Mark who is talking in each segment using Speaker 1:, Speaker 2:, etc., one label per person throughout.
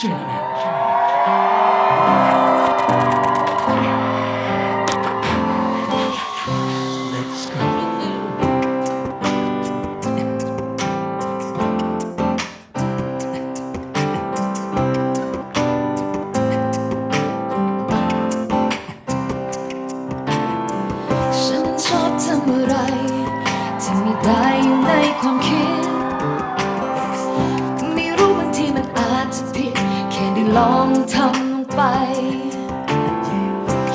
Speaker 1: ฉันชอบทำอะไรที่ไม่ได้อยู่ในความคิด ลองทำไป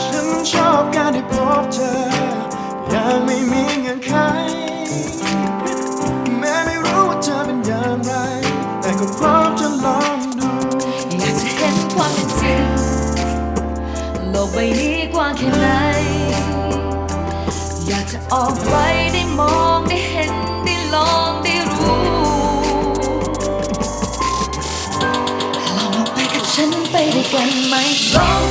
Speaker 2: ฉันชอบการได้พบเธอย่างไม่มีเงื่อนไข แม้ไม่รู้ว่าเธอเป็นอย่างไร แต่ก็พร้อมจะลองดู
Speaker 1: อยากจะเห็นความเป็นจริง โลกใบนี้กว้างแค่ไหน อยากจะออกไปได้มองได้เห็นได้ลองได้ ไปด้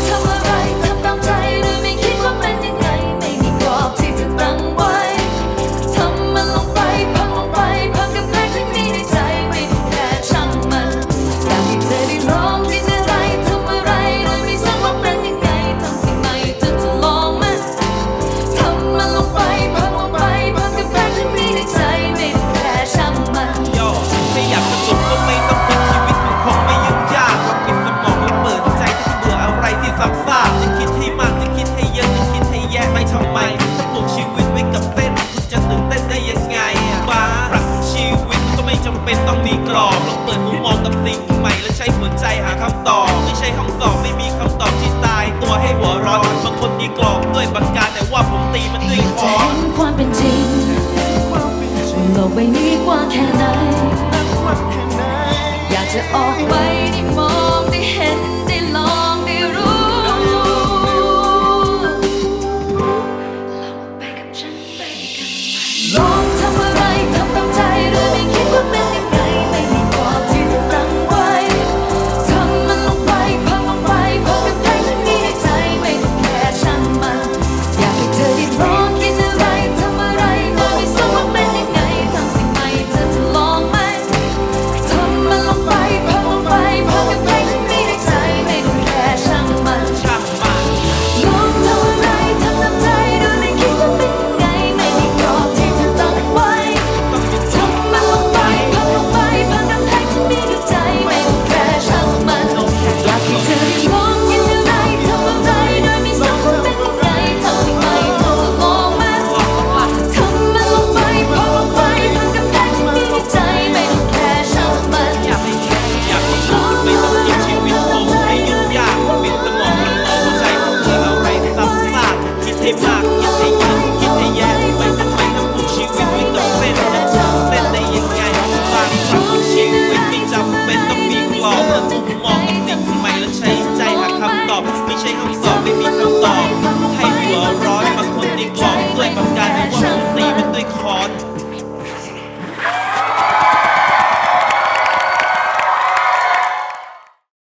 Speaker 1: เป็นต้องมีกรอบ
Speaker 3: ลองเปิดมุมมองกับสิ่งใหม่แล้วใช้หัวใจหาคำตอบไม่ใช่ห้องสอบไม่มีคำตอบที่ตาย ตัวให้หัวเร้อนบางคนตีกรอบด้วยปากกาแต่ว่าผมตีมันด้วย
Speaker 1: อยาก
Speaker 3: ค
Speaker 1: จะ
Speaker 3: อ
Speaker 1: เห็นความเป็นจริง
Speaker 2: ความเป็นจริง
Speaker 1: โลกใบนี้กว้างแค่ไหน
Speaker 2: นั้นกว้างแค่ไหน
Speaker 1: อยากจะออกไปได้มอง cheio de sol, vem me procurar.